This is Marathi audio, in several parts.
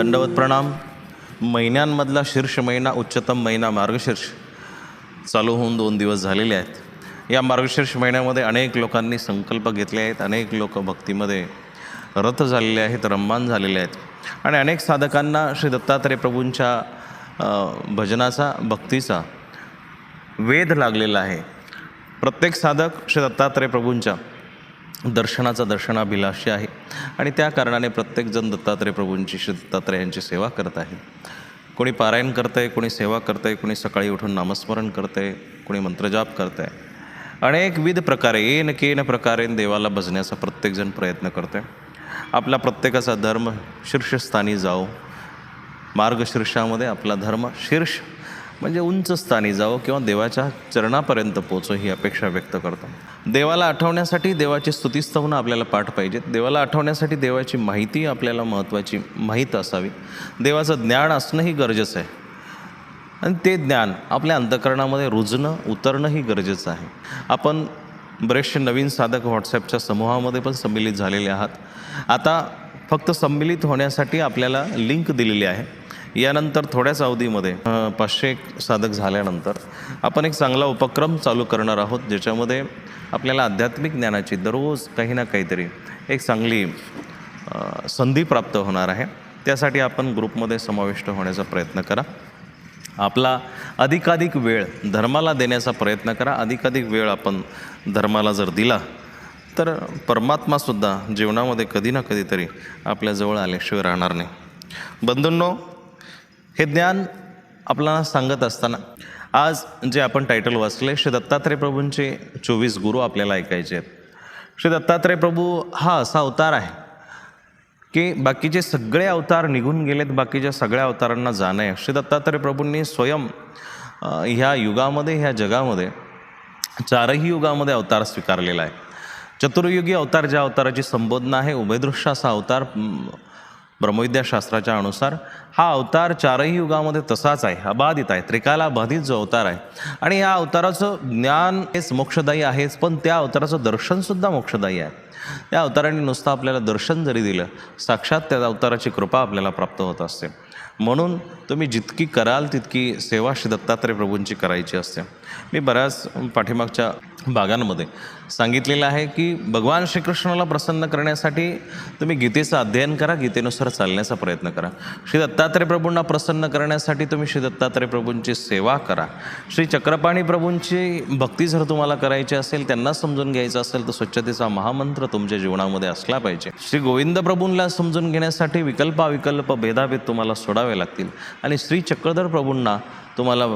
दंडवत प्रणाम. महिन्यांमधला शीर्ष महिना उच्चतम महिना मार्गशीर्ष. चालू होऊन दोन दिवस झालेले आहेत. या मार्गशीर्ष महिन्यामध्ये अनेक लोकांनी संकल्प घेतले आहेत. अनेक लोक भक्तीमध्ये रथ झालेले आहेत रम्मान झालेले आहेत. आणि अनेक साधकांना श्री दत्तात्रय प्रभूंच्या भजनाचा भक्तीचा वेध लागलेला आहे. प्रत्येक साधक श्री दत्तात्रय प्रभूंच्या दर्शनाचा दर्शनाभिलाषी आहे. आणि त्या कारणाने प्रत्येकजण दत्तात्रय प्रभूंची श्री दत्तात्रयांची सेवा करत आहे. कोणी पारायण करतं आहे कोणी सेवा करतं आहे कोणी सकाळी उठून नामस्मरण करतं आहे कोणी मंत्रजाप करतं आहे अनेकविध प्रकारे येन केन प्रकारे देवाला भजण्याचा प्रत्येकजण प्रयत्न करतो आहे आपला प्रत्येकाचा धर्म शीर्षस्थानी जाओ मार्गशीर्षामध्ये आपला धर्म शीर्ष म्हणजे उंच स्थानी जावं किंवा देवाच्या चरणापर्यंत पोचो ही अपेक्षा व्यक्त करतो. देवाला आठवण्यासाठी देवाची स्तुतीस्तवनं आपल्याला पाठ पाहिजेत. देवाला आठवण्यासाठी देवाची माहिती आपल्याला महत्त्वाची माहीत असावी. देवाचं ज्ञान असणंही गरजेचं आहे. आणि ते ज्ञान आपल्या अंतकरणामध्ये रुजणं उतरणंही गरजेचं आहे. आपण बरेचसे नवीन साधक व्हॉट्सॲपच्या समूहामध्ये पण संमिलित झालेले आहात. आता फक्त संमिलित होण्यासाठी आपल्याला लिंक दिलेली आहे. यानंतर थोड्याच अवधीमध्ये पाचशे एक साधक झाल्यानंतर आपण एक चांगला उपक्रम चालू करणार आहोत ज्याच्यामध्ये आपल्याला आध्यात्मिक ज्ञानाची दररोज काही ना काहीतरी एक चांगली संधी प्राप्त होणार आहे. त्यासाठी आपण ग्रुपमध्ये समाविष्ट होण्याचा प्रयत्न करा. आपला अधिकाधिक वेळ धर्माला देण्याचा प्रयत्न करा. अधिकाधिक वेळ आपण धर्माला जर दिला तर परमात्मासुद्धा जीवनामध्ये कधी ना कधीतरी आपल्याजवळ आल्याशिवाय राहणार नाही. बंधूंनो हे ज्ञान आपल्याला सांगत असताना आज जे आपण टायटल वाचले श्री दत्तात्रय प्रभूंचे चोवीस गुरु आपल्याला ऐकायचे आहेत. श्री दत्तात्रय प्रभू हा असा अवतार आहे की बाकीचे सगळे अवतार निघून गेलेत बाकीच्या सगळ्या अवतारांना जाणं आहे. श्री दत्तात्रय प्रभूंनी स्वयं ह्या युगामध्ये ह्या जगामध्ये चारही युगामध्ये अवतार स्वीकारलेला आहे. चतुर्युगी अवतार ज्या अवताराची संबोधना आहे उभयदृश्य असा अवतार ब्रह्मविद्याशास्त्राच्या अनुसार हा अवतार चारही युगामध्ये तसाच आहे अबाधित आहे त्रिकाला बाधित जो अवतार आहे. आणि या अवताराचं ज्ञान हेच मोक्षदायी आहेच पण त्या अवताराचं दर्शनसुद्धा मोक्षदायी आहे. त्या अवताराने नुसतं आपल्याला दर्शन जरी दिलं साक्षात त्या अवताराची कृपा आपल्याला प्राप्त होत असते. म्हणून तुम्ही जितकी कराल तितकी सेवा श्री दत्तात्रय प्रभूंची करायची असते. मी बऱ्याच पाठीमागच्या भागांमध्ये सांगितलेलं आहे की भगवान श्रीकृष्णाला प्रसन्न करण्यासाठी तुम्ही गीतेचं अध्ययन करा गीतेनुसार चालण्याचा प्रयत्न करा. श्री दत्तात्रय प्रभूंना प्रसन्न करण्यासाठी तुम्ही श्री दत्तात्रय प्रभूंची सेवा करा. श्री चक्रपाणी प्रभूंची भक्ती जर तुम्हाला करायची असेल त्यांना समजून घ्यायचं असेल तर स्वच्छतेचा महामंत्र तुमच्या जीवनामध्ये असला पाहिजे. श्री गोविंद प्रभूंना समजून घेण्यासाठी विकल्पाविकल्प भेदाभेद तुम्हाला सोडावे लागतील. आणि श्री चक्रधर प्रभूंना तुम्हाला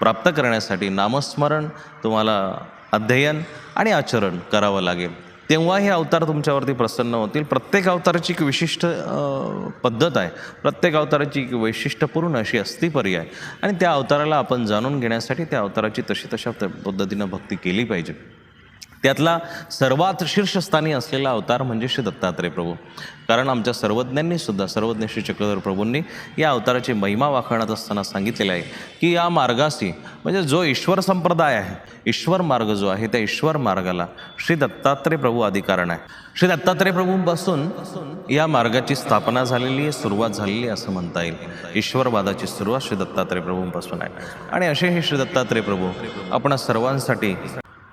प्राप्त करण्यासाठी नामस्मरण तुम्हाला अध्ययन आणि आचरण करावं लागेल. तेव्हा हे अवतार तुमच्यावरती प्रसन्न होतील. प्रत्येक अवताराची एक विशिष्ट पद्धत आहे. प्रत्येक अवताराची एक वैशिष्ट्यपूर्ण अशी अस्थिपर्य आहे आणि त्या अवताराला आपण जाणून घेण्यासाठी त्या अवताराची तशी तशा पद्धतीनं भक्ती केली पाहिजे. त्यातला सर्वात शीर्षस्थानी असलेला अवतार म्हणजे श्री दत्तात्रय प्रभू. कारण आमच्या सर्वज्ञांनी सुद्धा सर्वज्ञ श्री चक्रधर प्रभूंनी या अवताराची महिमा वाखाणत असताना सांगितलेलं आहे की या मार्गाशी म्हणजे जो ईश्वर संप्रदाय आहे ईश्वर मार्ग जो आहे त्या ईश्वर मार्गाला श्री दत्तात्रय प्रभू अधिकारण आहे. श्री दत्तात्रय प्रभूंपासून या मार्गाची स्थापना झालेली आहे सुरुवात झालेली असं म्हणता येईल. ईश्वरवादाची सुरुवात श्री दत्तात्रय प्रभूंपासून आहे. आणि असे हे श्री दत्तात्रय प्रभू आपण सर्वांसाठी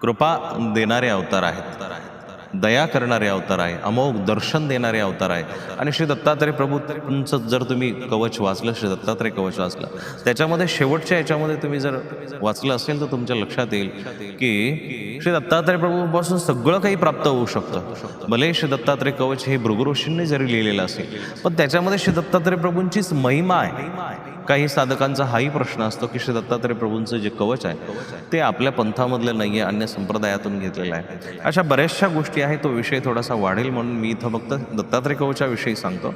कृपा देणारे अवतार आहेत. दया करणारे अवतार आहे अमोघ दर्शन देणारे अवतार आहे. आणि श्री दत्तात्रय प्रभूंचं जर तुम्ही कवच वाचलं श्री दत्तात्रय कवच वाचलं त्याच्यामध्ये शेवटच्या याच्यामध्ये तुम्ही जर वाचलं असेल तर तुमच्या लक्षात येईल की श्री दत्तात्रय प्रभूपासून सगळं काही प्राप्त होऊ शकतं. भले श्री दत्तात्रय कवच हे भृगुऋषींनी जरी लिहिलेलं असेल पण त्याच्यामध्ये श्री दत्तात्रय प्रभूंचीच महिमा आहे. काही साधकांचा हाही प्रश्न असतो की श्री दत्तात्रय प्रभूंचं जे कवच आहे ते आपल्या पंथामधलं नाही आहे अन्य संप्रदायातून घेतलेलं आहे. अशा बऱ्याचशा गोष्टी आहेत तो विषय थोडासा वाढेल म्हणून मी इथं फक्त दत्तात्रय कवचाविषयी सांगतो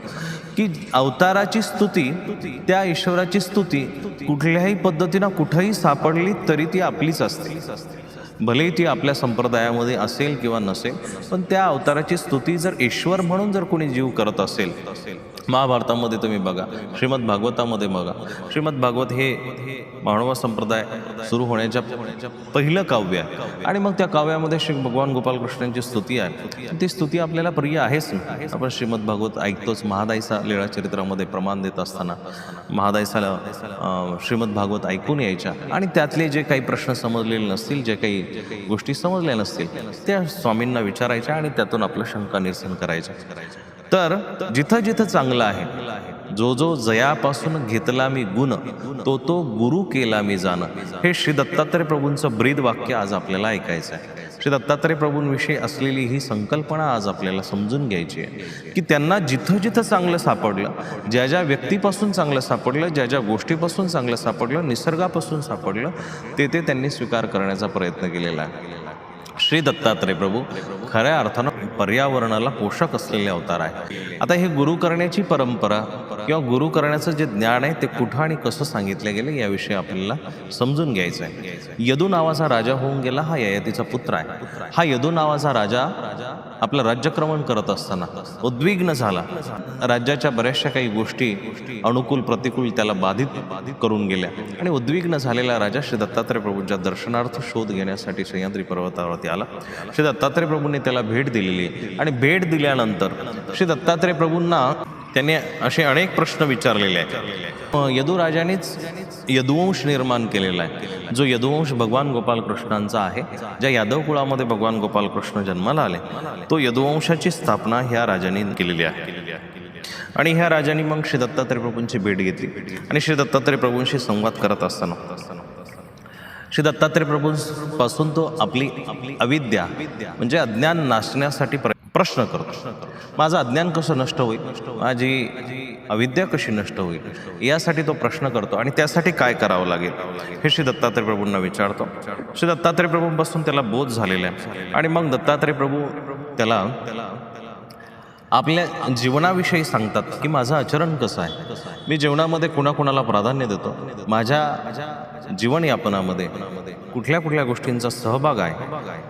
की अवताराची स्तुती त्या ईश्वराची स्तुती कुठल्याही पद्धतीनं कुठंही सापडली तरी ती आपलीच असते. भलेही ती आपल्या संप्रदायामध्ये असेल किंवा नसेल पण त्या अवताराची स्तुती जर ईश्वर म्हणून जर कोणी जीव करत असेल महाभारतामध्ये तुम्ही बघा श्रीमद भागवतामध्ये बघा. श्रीमद भागवत हे मानव संप्रदाय सुरू होण्याच्या पहिलं काव्य आहे. आणि मग त्या काव्यामध्ये श्री भगवान गोपालकृष्णांची स्तुती आहे. ती स्तुती आपल्याला प्रिय आहेच. आपण श्रीमद भागवत ऐकतोच. महादायसा लीळा चरित्रामध्ये प्रमाण देत असताना महादायसाला श्रीमद भागवत ऐकून यायच्या. आणि त्यातले जे काही प्रश्न समजलेले नसतील जे काही गोष्टी समजल्या नसतील त्या स्वामींना विचारायच्या आणि त्यातून आपलं शंका निरसन करायच्या. तर जिथं जिथं चांगलं आहे जो जो जयापासून घेतला मी गुण तो तो गुरु केला मी जाणं. हे श्री दत्तात्रय प्रभूंचं ब्रीद वाक्य आज आपल्याला ऐकायचं आहे. श्री दत्तात्रय प्रभूंविषयी असलेली ही संकल्पना आज आपल्याला समजून घ्यायची आहे. की त्यांना जिथं जिथं चांगलं सापडलं ज्या ज्या व्यक्तीपासून चांगलं सापडलं ज्या ज्या गोष्टीपासून चांगलं सापडलं निसर्गापासून सापडलं ते ते त्यांनी स्वीकार करण्याचा प्रयत्न केलेला आहे. श्री दत्तात्रय प्रभू खऱ्या अर्थानं पर्यावरणाला पोषक असलेले अवतार आहे आता हे गुरु करण्याची परंपरा किंवा गुरु करण्याचं जे ज्ञान आहे ते कुठं आणि कसं सांगितलं गेलं याविषयी आपल्याला समजून घ्यायचं आहे. यदू नावाचा राजा होऊन गेला हा ययातीचा पुत्र आहे. हा यदू नावाचा राजा आपलं राज्यक्रमण करत असताना उद्विग्न झाला. राज्याच्या बऱ्याचशा काही गोष्टी अनुकूल प्रतिकूल त्याला बाधित करून गेल्या. आणि उद्विग्न झालेला राजा श्री दत्तात्रय प्रभूंच्या दर्शनार्थ शोध घेण्यासाठी सह्याद्री पर्वतावरती आला? श्री दत्तात्रय प्रभूंनी त्याला भेट दिलेली. आहे आणि भेट दिल्यानंतर श्री दत्तात्रय प्रभूंना त्याने असे अनेक प्रश्न विचारलेले आहेत. यदुराजानेच यदुवंश निर्माण केलेला आहे. जो यदुवंश भगवान गोपाल कृष्णांचा आहे ज्या यादव कुळामध्ये भगवान गोपाल कृष्ण जन्माला आले तो यदुवंशाची स्थापना ह्या राजाने केलेली आहे. आणि ह्या राजांनी मग श्री दत्तात्रय प्रभूंची भेट घेतली. आणि श्री दत्तात्रय प्रभूंशी संवाद करत असताना श्री दत्तात्रय प्रभूंपासून तो आपली अविद्या म्हणजे अज्ञान नाचण्यासाठी प्र- प्रश्न करतो. माझं अज्ञान कसं नष्ट होईल? माझी अविद्या कशी नष्ट होईल? यासाठी तो प्रश्न करतो. आणि त्यासाठी काय करावं लागेल? हे श्री दत्तात्रय प्रभूंना विचारतो. श्री दत्तात्रय प्रभूंपासून त्याला बोध झालेला आहे. आणि मग दत्तात्रय प्रभू त्याला आपल्या जीवनाविषयी सांगतात की माझं आचरण कसं आहे? मी जीवनामध्ये कुणाकुणाला प्राधान्य देतो? माझ्या जीवनयापनामध्ये कुठल्या कुठल्या गोष्टींचा सहभाग आहे?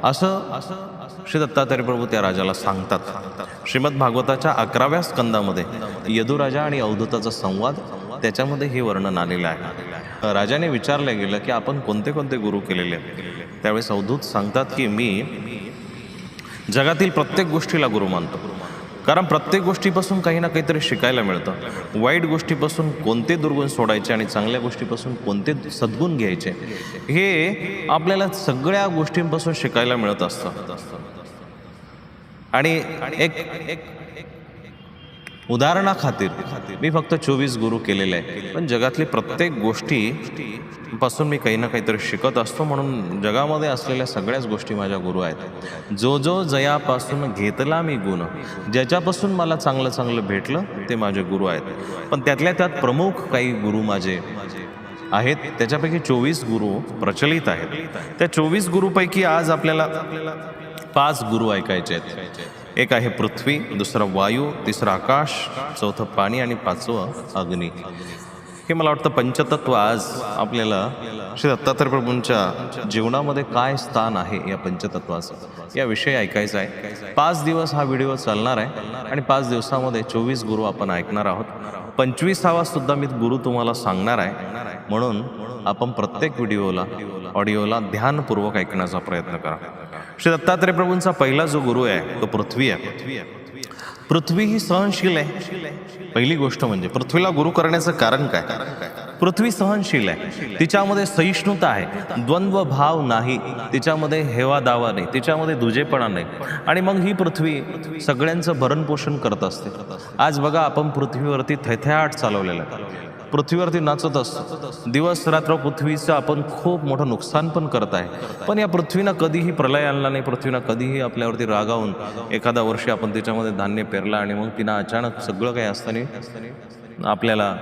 असं श्री दत्तात्रय प्रभू त्या राजाला सांगतात. श्रीमद भागवताच्या अकराव्या स्कंदामध्ये यदुराजा आणि अवधूताचा संवाद त्याच्यामध्ये हे वर्णन आलेलं आहे. राजाने विचारलं गेलं की आपण कोणते कोणते गुरु केलेले आहेत? त्यावेळेस अवधूत सांगतात की मी जगातील प्रत्येक गोष्टीला गुरु मानतो. कारण प्रत्येक गोष्टीपासून काही ना काहीतरी शिकायला मिळतं. वाईट गोष्टीपासून कोणते दुर्गुण सोडायचे आणि चांगल्या गोष्टीपासून कोणते सद्गुण घ्यायचे हे आपल्याला सगळ्या गोष्टींपासून शिकायला मिळत असतं. आणि एक एक उदाहरणाखातीर मी फक्त चोवीस गुरु केलेले आहे पण जगातली प्रत्येक गोष्टी पासून मी काही ना काहीतरी शिकत असतो म्हणून जगामध्ये असलेल्या सगळ्याच गोष्टी माझ्या गुरु आहेत. जो जो जयापासून घेतला मी गुण ज्याच्यापासून मला चांगलं चांगलं भेटलं ते माझे गुरु आहेत. पण त्यातल्या त्यात प्रमुख काही गुरु माझे आहेत. त्याच्यापैकी चोवीस गुरु प्रचलित आहेत. त्या चोवीस गुरुपैकी आज आपल्याला पाच गुरु ऐकायचे आहेत. एक आहे पृथ्वी दुसरा वायू तिसरा आकाश चौथं पाणी आणि पाचवं अग्नी. हे मला वाटतं पंचतत्व आज आपल्याला श्री दत्तात्रय प्रभूंच्या जीवनामध्ये काय स्थान आहे या पंचतत्वाचं? याविषयी ऐकायचं आहे. पाच दिवस हा व्हिडिओ चालणार आहे आणि पाच दिवसामध्ये चोवीस गुरु आपण ऐकणार आहोत. पंचवीसावा सुद्धा मी गुरु तुम्हाला सांगणार आहे. म्हणून आपण प्रत्येक व्हिडिओला ऑडिओला ध्यानपूर्वक ऐकण्याचा प्रयत्न करा. श्री दत्तात्रय प्रभूंचा पहिला जो गुरु आहे तो पृथ्वी आहे. पृथ्वी ही सहनशील आहे. पहिली गोष्ट म्हणजे पृथ्वीला गुरु करण्याचं कारण काय? पृथ्वी सहनशील आहे. तिच्यामध्ये सहिष्णुता आहे. द्वंद्व भाव नाही. तिच्यामध्ये हेवा दावा नाही. तिच्यामध्ये दुजेपणा नाही. आणि मग ही पृथ्वी सगळ्यांचं भरणपोषण करत असते. आज बघा आपण पृथ्वीवरती थैथयाट चालवलेलं आहे. पृथ्वीवरती नाचत असतो. दिवस रात्र पृथ्वीचं आपण खूप मोठं नुकसान पण करत आहे. पण या पृथ्वीनं कधीही प्रलय आणला नाही पृथ्वीनं कधीही आपल्यावरती रागावून एखादा वर्षी आपण त्याच्यामध्ये धान्य पेरलं आणि मग तिनं अचानक सगळं काही असताना आपल्याला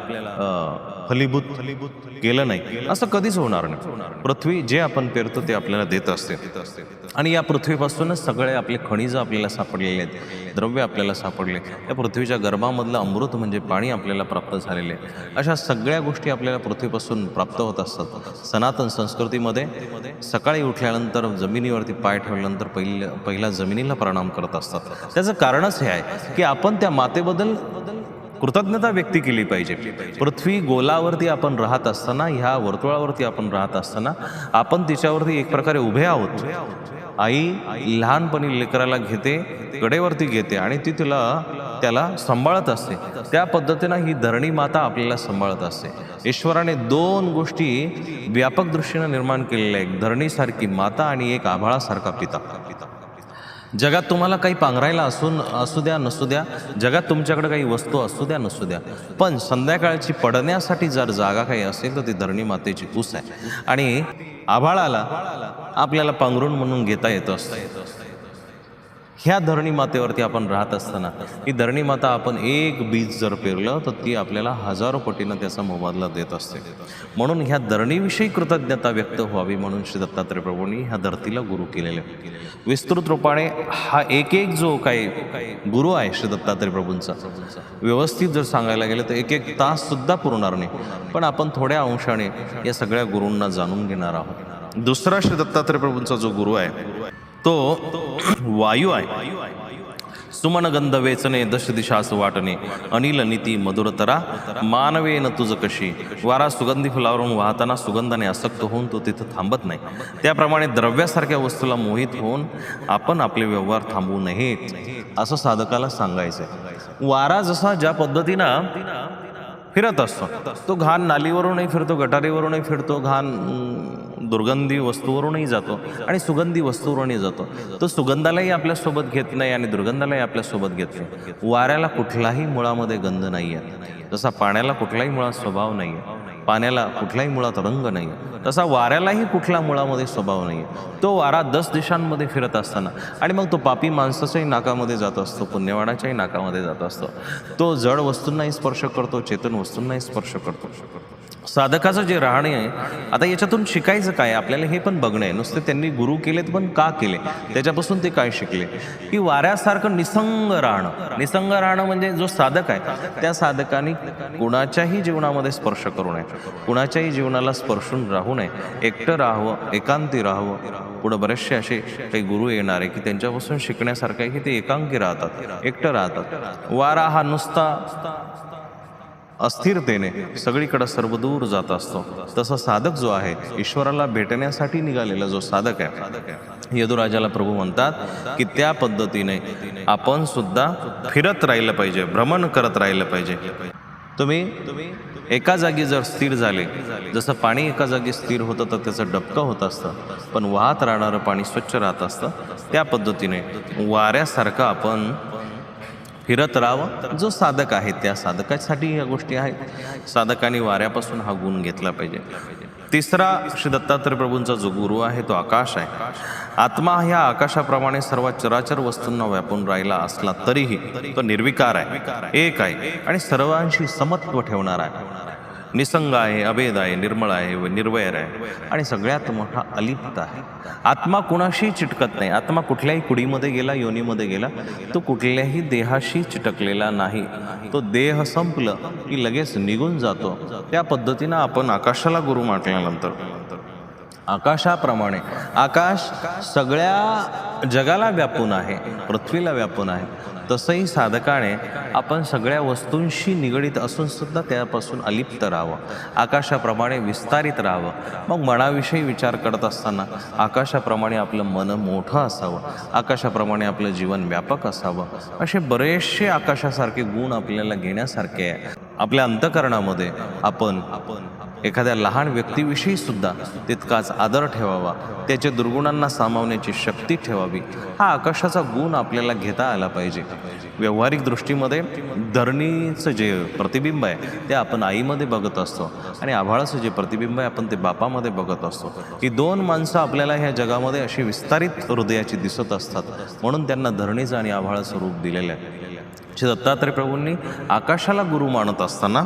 फलीभूत फलीभूत केलं नाही. असं कधीच होणार नाही. पृथ्वी जे आपण पेरतो ते आपल्याला देत असते. आणि या पृथ्वीपासूनच सगळे आपले खनिज आपल्याला सापडलेले आहेत. द्रव्य आपल्याला सापडले या पृथ्वीच्या गर्भामधलं अमृत म्हणजे पाणी आपल्याला प्राप्त झालेले आहे. अशा सगळ्या गोष्टी आपल्याला पृथ्वीपासून प्राप्त होत असतात. सनातन संस्कृतीमध्ये सकाळी उठल्यानंतर जमिनीवरती पाय ठेवल्यानंतर पहिलं पहिला जमिनीला प्रणाम करत असतात. त्याचं कारणच हे आहे की आपण त्या मातेबद्दल कृतज्ञता व्यक्त केली पाहिजे. पृथ्वी गोलावरती आपण राहत असताना ह्या वर्तुळावरती आपण राहत असताना आपण तिच्यावरती एक प्रकारे उभे आहोत. आई लहानपणी लेकराला घेते कडेवरती घेते आणि ती तिला त्याला सांभाळत असते. त्या पद्धतीनं ही धरणी माता आपल्याला सांभाळत असते. ईश्वराने दोन गोष्टी व्यापक दृष्टीनं निर्माण केलेल्या आहेत. धरणीसारखी माता आणि एक आभाळासारखा पिता. जगात तुम्हाला काही पांघरायला असून असू द्या नसू द्या. जगात तुमच्याकडे काही वस्तू असू द्या नसू द्या. पण संध्याकाळची पडण्यासाठी जर जागा काही असेल तर ती धरणी मातेची ऊस आहे. आणि आभाळाला आपल्याला पांघरून म्हणून घेता येत असतं. ह्या धरणी मातेवरती आपण राहत असताना ही धरणी माता आपण एक बीज जर पेरलं तर ती आपल्याला हजारो पटीनं त्याचा मोबदला देत असते. म्हणून ह्या धरणीविषयी कृतज्ञता व्यक्त व्हावी म्हणून श्री दत्तात्रय प्रभूंनी ह्या धरतीला गुरु केलेले. विस्तृत रूपाने हा एक एक जो काही गुरु आहे श्री दत्तात्रय प्रभूंचा व्यवस्थित जर सांगायला गेलं तर एक एक तास सुद्धा पुरणार नाही. पण आपण थोड्या अंशाने या सगळ्या गुरूंना जाणून घेणार आहोत. दुसरा श्री दत्तात्रय प्रभूंचा जो गुरु आहे तो वायू आहे. सुमनगंध वेचने दश दिशास वाटणे अनिल नीती मधुरतरा मानवेन तुझ कशी. वारा सुगंधी फुलावरून वाहताना सुगंधाने आसक्त होऊन तो तिथं थांबत नाही. त्याप्रमाणे द्रव्यासारख्या वस्तूला मोहित होऊन आपण आपले व्यवहार थांबवू नयेत असं साधकाला सांगायचंय. वारा जसा ज्या पद्धतीनं फिरत असतो तो घाण नालीवरूनही फिरतो गटारीवरूनही फिरतो घाण दुर्गंधी वस्तूवरूनही जातो आणि सुगंधी वस्तूवरूनही जातो. तो सुगंधालाही आपल्यासोबत घेत नाही आणि दुर्गंधालाही आपल्यासोबत घेत नाही. वाऱ्याला कुठलाही मुळामध्ये गंध नाही आहे जसा पाण्याला कुठलाही मुळात स्वभाव नाही आहे पाण्याला कुठलाही मुळात रंग नाही तसा वाऱ्यालाही कुठल्या मुळामध्ये स्वभाव नाही तो वारा दस दिशांमध्ये फिरत असताना आणि मग तो पापी माणसाच्याही नाकामध्ये जात असतो पुण्यवाणाच्याही नाकामध्ये जात असतो. तो जड वस्तूंनाही स्पर्श करतो चेतन वस्तूंनाही स्पर्श करतो. साधकाचं जे राहणे आहे आता याच्यातून शिकायचं काय? आपल्याला हे पण बघणं आहे. नुसते त्यांनी गुरु केलेत पण का केले? त्याच्यापासून ते काय शिकले? की वाऱ्यासारखं निसंग राहणं. निसंग राहणं म्हणजे जो साधक आहे त्या साधकाने कुणाच्याही जीवनामध्ये स्पर्श करू नये. कुणाच्याही जीवनाला स्पर्शून राहू नये. एकटं राहावं एकांती राहावं. पुढं बरेचसे असे काही गुरु येणार आहे की त्यांच्यापासून शिकण्यासारखं आहे की ते एकांकी राहतात एकटं राहतात. वारा हा नुसता अस्थिरतेने सगळीकडे सर्वदूर जात असतो. तसा साधक जो आहे ईश्वराला भेटण्यासाठी निघालेला जो साधक आहे यदुराजाला प्रभू म्हणतात की त्या पद्धतीने आपण सुद्धा फिरत राहिलं पाहिजे भ्रमण करत राहिलं पाहिजे. तुम्ही एका जागी जर स्थिर झाले जसं पाणी एका जागी स्थिर होतं तर त्याचं डबकं होत असतं पण वाहत राहणारं पाणी स्वच्छ राहत असतं. त्या पद्धतीने वाऱ्यासारखं आपण फिरत राहावं. जो साधक आहे त्या साधकासाठी या गोष्टी आहेत. साधकाने वाऱ्यापासून हा गुण घेतला पाहिजे. तिसरा श्री दत्तात्रय प्रभूंचा जो गुरु आहे तो आकाश आहे. आत्मा ह्या आकाशाप्रमाणे सर्व चराचर वस्तूंना व्यापून राहिला असला तरीही तो निर्विकार आहे एक आहे आणि सर्वांशी समत्व ठेवणार आहे. निसंग आहे अभेद आहे निर्मळ आहे व निर्वैर आहे. आणि सगळ्यात मोठा अलिप्त आहे. आत्मा कुणाशी चिटकत नाही. आत्मा कुठल्याही कुडीमध्ये गेला योनीमध्ये गेला तो कुठल्याही देहाशी चिटकलेला नाही. तो देह संपलं की लगेच निघून जातो. त्या पद्धतीनं आपण आकाशाला गुरु म्हटल्यानंतर आकाशाप्रमाणे आकाश सगळ्या जगाला व्यापून आहे पृथ्वीला व्यापून आहे. तसंही साधकाने आपण सगळ्या वस्तूंशी निगडीत असून सुद्धा त्यापासून अलिप्त राहावं. आकाशाप्रमाणे विस्तारित राहावं. मग मनाविषयी विचार करत असताना आकाशाप्रमाणे आपलं मन मोठं असावं. आकाशाप्रमाणे आपलं जीवन व्यापक असावं. असे बरेचसे आकाशासारखे गुण आपल्याला घेण्यासारखे आहे. आपल्या अंतकरणामध्ये आपण आपण एखाद्या लहान व्यक्तीविषयी सुद्धा तितकाच आदर ठेवावा. त्याच्या दुर्गुणांना सामावण्याची शक्ती ठेवावी. हा आकाशाचा गुण आपल्याला घेता आला पाहिजे. व्यावहारिक दृष्टीमध्ये धरणीचं जे प्रतिबिंब आहे ते आपण आईमध्ये बघत असतो. आणि आभाळाचं जे प्रतिबिंब आहे आपण ते बापामध्ये बघत असतो. ही दोन माणसं आपल्याला ह्या जगामध्ये अशी विस्तारित हृदयाची दिसत असतात. म्हणून त्यांना धरणीचं आणि आभाळाचं रूप दिलेलं आहे. श्री दत्तात्रय प्रभूंनी आकाशाला गुरु मानत असताना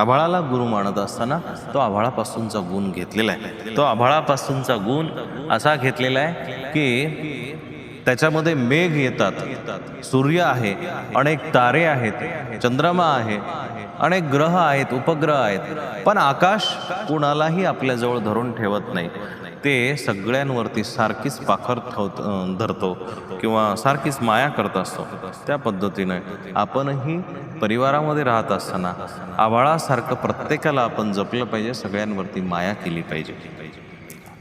आभाळाला गुरु मानत असताना तो आभाळापासूनचा गुण घेतलेला आहे. तो आभाळापासूनचा गुण असा घेतलेला आहे की त्याच्यामध्ये मेघ येतात सूर्य आहे अनेक तारे आहेत चंद्रमा आहे अनेक ग्रह आहेत उपग्रह आहेत. पण आकाश कुणालाही आपल्याजवळ धरून ठेवत नाही. ते सगळ्यांवरती सारखीच पाखर ठेवत धरतो किंवा सारखीच माया करत असतो. त्या पद्धतीने आपणही परिवारामध्ये राहत असताना आभाळासारखं प्रत्येकाला आपण जपलं पाहिजे सगळ्यांवरती माया केली पाहिजे.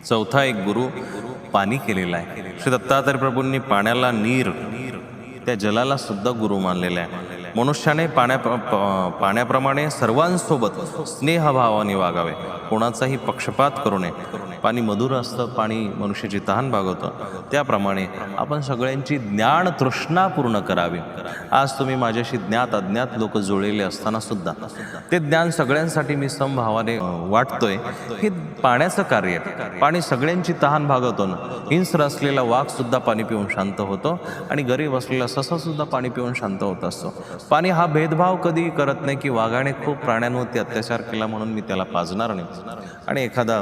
चौथा एक गुरु पाणी केलेला आहे. श्री दत्तात्रय प्रभूंनी पाण्याला नीर त्या जलाला सुद्धा गुरु मानलेला आहे. मनुष्याने पाण्या प- पाण्याप्रमाणे सर्वांसोबत स्नेहभावाने वागावे. कोणाचाही पक्षपात करू नये. पाणी मधुर असतं पाणी मनुष्याची तहान भागवतं. त्याप्रमाणे आपण सगळ्यांची ज्ञान तृष्णा पूर्ण करावी. आज तुम्ही माझ्याशी ज्ञात अज्ञात लोक जुळलेले असताना सुद्धा ते ज्ञान सगळ्यांसाठी मी समभावाने वाटतोय. हे पाण्याचं कार्य आहे. पाणी सगळ्यांची तहान भागवतो ना. हिंस्र असलेला वाघ सुद्धा पाणी पिऊन शांत होतो आणि गरीब असलेला ससा सुद्धा पाणी पिऊन शांत होत असतो. पाणी हा भेदभाव कधी करत नाही की वाघाने खूप प्राण्यांवरती अत्याचार केला म्हणून मी त्याला पाजणार नाही. आणि एखादा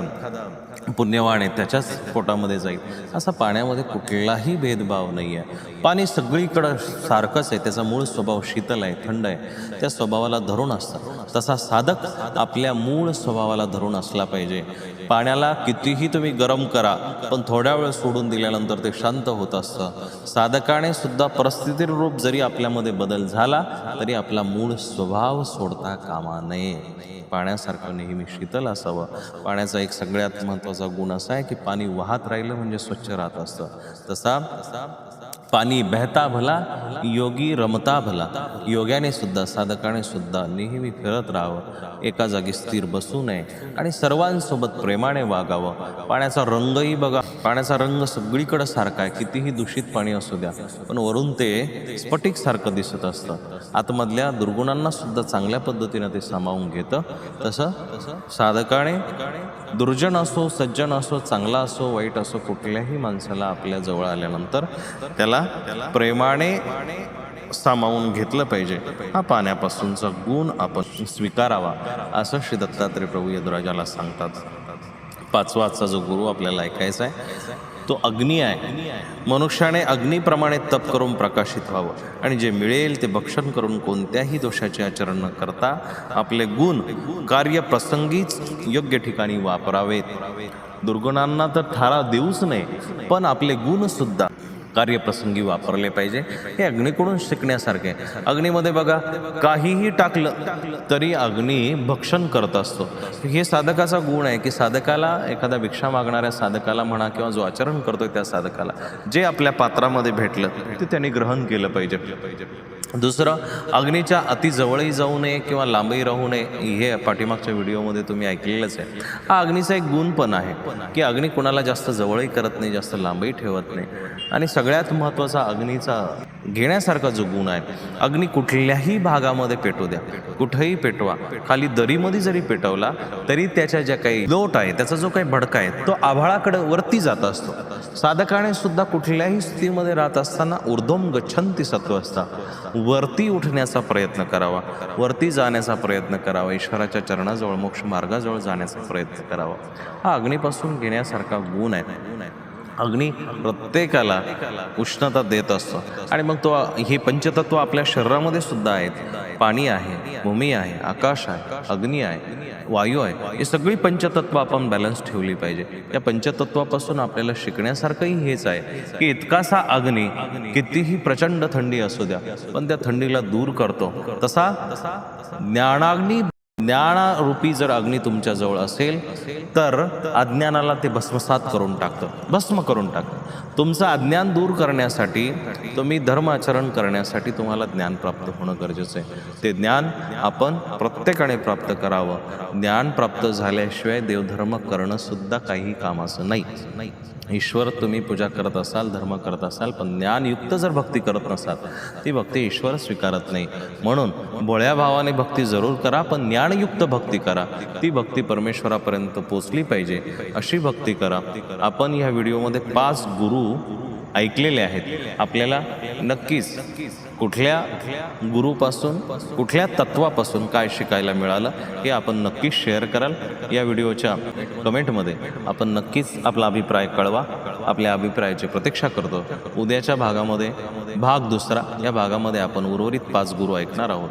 पुण्यवान आहे त्याच्याच पोटामध्ये जाईल. असा पाण्यामध्ये कुठलाही भेदभाव नाही आहे पाणी सगळीकडं सारखंच आहे त्याचा मूळ स्वभाव शीतल आहे थंड आहे. त्या स्वभावाला धरून असतं. तसा साधक आपल्या मूळ स्वभावाला धरून असला पाहिजे. पाण्याला कितीही तुम्ही गरम करा पण थोड्या वेळ सोडून दिल्यानंतर ते शांत होत असतं. साधकाने सुद्धा परिस्थिती रूप जरी आपल्यामध्ये बदल झाला तरी आपला मूळ स्वभाव सोडता कामा नये. पाण्यासारखं नेहमी शीतल असावं. पाण्याचा एक सगळ्यात महत्त्वाचा गुण असा आहे की पाणी वाहत राहिलं म्हणजे स्वच्छ राहत असतं. तसा पाणी बहता भला योगी रमता भला. योग्याने सुद्धा साधकाने सुद्धा नेहमी फिरत राहावं. एका जागी स्थिर बसू नये आणि सर्वांसोबत प्रेमाने वागावं. पाण्याचा रंगही बघा. पाण्याचा रंग सगळीकडे सारखा आहे. कितीही दूषित पाणी असू द्या पण वरून ते स्फटिक सारखं दिसत असतं. आतमधल्या दुर्गुणांना सुद्धा चांगल्या पद्धतीनं ते सामावून घेतं. तसं साधकाने दुर्जन असो सज्जन असो चांगला असो वाईट असो कुठल्याही माणसाला आपल्या जवळ आल्यानंतर त्याला त्याला प्रेमाने सामावून घेतलं पाहिजे. हा पाण्यापासूनचा गुण आपण स्वीकारावा असं श्री दत्तात्रय प्रभू यदुराजाला सांगतात. पाचवाचा जो गुरु आपल्याला ऐकायचा आहे तो अग्नी आहे. मनुष्याने अग्नीप्रमाणे तप करून प्रकाशित व्हावं आणि जे मिळेल ते भक्षण करून कोणत्याही दोषाचे आचरण न करता आपले गुण कार्य प्रसंगीच योग्य ठिकाणी वापरावेत. दुर्गुणांना तर थारा देऊच नये पण आपले गुणसुद्धा कार्यप्रसंगी वापरले पाहिजे. हे अग्नीकडून शिकण्यासारखे आहे. अग्नीमध्ये बघा काहीही टाकलं तरी अग्नी भक्षण करत असतो. हे साधकाचा गुण आहे की साधकाला एखादा भिक्षा मागणाऱ्या साधकाला म्हणा किंवा जो आचरण करतोय त्या साधकाला जे आपल्या पात्रामध्ये भेटलं ते त्यांनी ग्रहण केलं पाहिजे. दुसरं अग्नीच्या अति जवळही जाऊ नये किंवा लांबही राहू नये हे पाठीमागच्या व्हिडिओमध्ये तुम्ही ऐकलेलंच आहे. हा अग्नीचा एक गुण पण आहे की अग्नी कुणाला जास्त जवळही करत नाही जास्त लांबही ठेवत नाही. आणि सगळं सगळ्यात महत्त्वाचा अग्नीचा घेण्यासारखा जो गुण आहे अग्नी कुठल्याही भागामध्ये पेटू द्या कुठेही पेटवा. खाली दरीमध्ये जरी पेटवला तरी त्याच्या ज्या काही लोट आहे त्याचा जो काही भडका आहे तो आभाळाकडे वरती जात असतो. साधकाने सुद्धा कुठल्याही स्थितीमध्ये राहत असताना ऊर्ध्वम गच्छंती सत्व असता. वरती उठण्याचा प्रयत्न करावा. वरती जाण्याचा प्रयत्न करावा. ईश्वराच्या चरणाजवळ मोक्ष मार्गाजवळ जाण्याचा प्रयत्न करावा. हा अग्नीपासून घेण्यासारखा गुण आहे. अग्नी प्रत्येकाला उष्णता देत असतो. आणि मग तो हे पंचतत्व आपल्या शरीरामध्ये सुद्धा आहेत. पाणी आहे भूमी आहे आकाश आहे अग्नी आहे वायू आहे. ही सगळी पंचतत्व आपण बॅलन्स ठेवली पाहिजे. या पंचतत्वापासून आपल्याला शिकण्यासारखंही हेच आहे की इतकासा अग्नी कितीही प्रचंड थंडी असू द्या पण त्या थंडीला दूर करतो. तसा ज्ञानाग्नी ज्ञानारूपी जर अग्नी तुमच्याजवळ असेल तर अज्ञानाला ते भस्मसात करून टाकतं. भस्म करून टाकतं. तुमचं अज्ञान दूर करण्यासाठी तुम्ही धर्म आचरण करण्यासाठी तुम्हाला ज्ञान प्राप्त होणं गरजेचं आहे. ते ज्ञान आपण प्रत्येकाने प्राप्त करावं. ज्ञान प्राप्त झाल्याशिवाय देवधर्म करणं सुद्धा काही कामाचं नाही. नाही ईश्वर तुम्ही पूजा करत असाल धर्म करत असाल पण ज्ञानयुक्त जर भक्ती करत नसाल ती भक्ती ईश्वर स्वीकारत नाही. म्हणून भोळ्या भावाने भक्ती जरूर करा पण ज्ञानयुक्त भक्ती करा. ती भक्ती परमेश्वरापर्यंत पोचली पाहिजे अशी भक्ती करा. आपण ह्या व्हिडिओमध्ये पाच गुरु ऐकलेले आहेत. आपल्याला नक्कीच कुठल्या गुरुपासून कुठल्या तत्वापासून काय शिकायला मिळालं हे आपण नक्कीच शेअर कराल. या व्हिडिओच्या कमेंटमध्ये आपण नक्कीच आपला अभिप्राय कळवा. आपल्या अभिप्रायाची प्रतीक्षा करतो. उद्याच्या भागामध्ये भाग दुसरा. या भागामध्ये आपण उर्वरित पाच गुरु ऐकणार आहोत.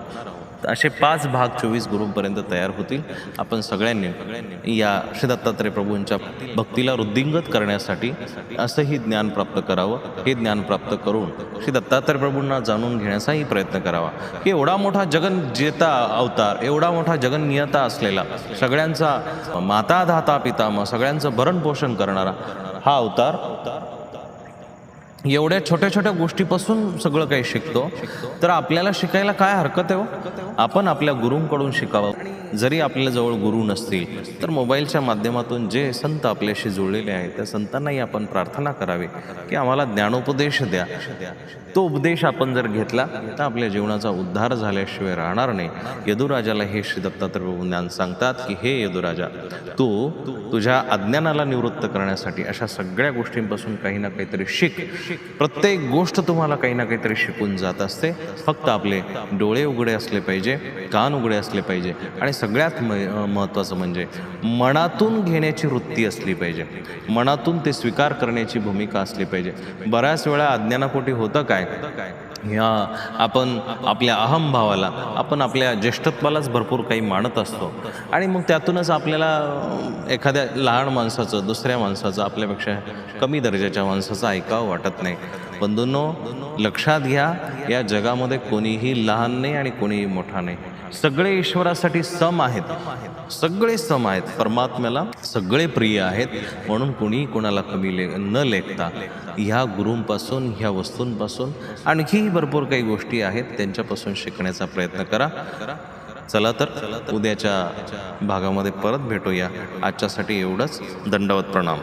असे पाच भाग चोवीस गुरूंपर्यंत तयार होतील. आपण सगळ्यांनी या श्री दत्तात्रय प्रभूंच्या भक्तीला वृद्धिंगत करण्यासाठी असंही ज्ञान प्राप्त करावं. हे ज्ञान प्राप्त करून श्री दत्तात्रय प्रभूंना जाणून घेण्याचाही प्रयत्न करावा. की एवढा मोठा जगन जेता अवतार एवढा मोठा जगननियता असलेला सगळ्यांचा माता धाता पितामह सगळ्यांचं भरण पोषण करणारा हा अवतार एवढ्या छोट्या छोट्या गोष्टीपासून सगळं काही शिकतो. तर आपल्याला शिकायला काय हरकत आहे हो? आपण आपल्या गुरूंकडून शिकावं. जरी आपल्या जवळ गुरु नसतील तर मोबाईलच्या माध्यमातून जे संत आपल्याशी जुळलेले आहेत त्या संतांनाही आपण प्रार्थना करावी की आम्हाला ज्ञानोपदेश द्या. तो उपदेश आपण जर घेतला तर आपल्या जीवनाचा उद्धार झाल्याशिवाय राहणार नाही. यदुराजाला हे श्री दत्तात्रय ज्ञान सांगतात की हे यदुराजा तू तुझ्या अज्ञानाला निवृत्त करण्यासाठी अशा सगळ्या गोष्टींपासून काही ना काहीतरी शिक. प्रत्येक गोष्ट तुम्हाला काही ना काहीतरी शिकून जात असते. फक्त आपले डोळे उघडे असले पाहिजे कान उघडे असले पाहिजे आणि सगळ्यात म- महत्त्वाचं म्हणजे मनातून घेण्याची वृत्ती असली पाहिजे. मनातून ते स्वीकार करण्याची भूमिका असली पाहिजे. बऱ्याच वेळा अज्ञानापोटी होतं काय? ह्या आपण आपल्या अहमभावाला आपण आपल्या ज्येष्ठत्वालाच भरपूर काही मानत असतो. आणि मग त्यातूनच आपल्याला एखाद्या लहान माणसाचं दुसऱ्या माणसाचं आपल्यापेक्षा कमी दर्जाच्या माणसाचं ऐकावं वाटत नाही. बंधूंनो लक्षात घ्या या जगामध्ये कोणीही लहान नाही आणि कोणीही मोठा नाही. सगळे ईश्वरासाठी सम आहेत. सगळे सम आहेत. परमात्म्याला सगळे प्रिय आहेत. म्हणून कोणी कोणाला कमी ले न लेखता ह्या गुरूंपासून ह्या वस्तूंपासून आणखीही भरपूर काही गोष्टी आहेत. त्यांच्यापासून शिकण्याचा प्रयत्न करा. चला तर उद्याच्या भागामध्ये परत भेटूया. आजच्यासाठी एवढंच. दंडवत प्रणाम.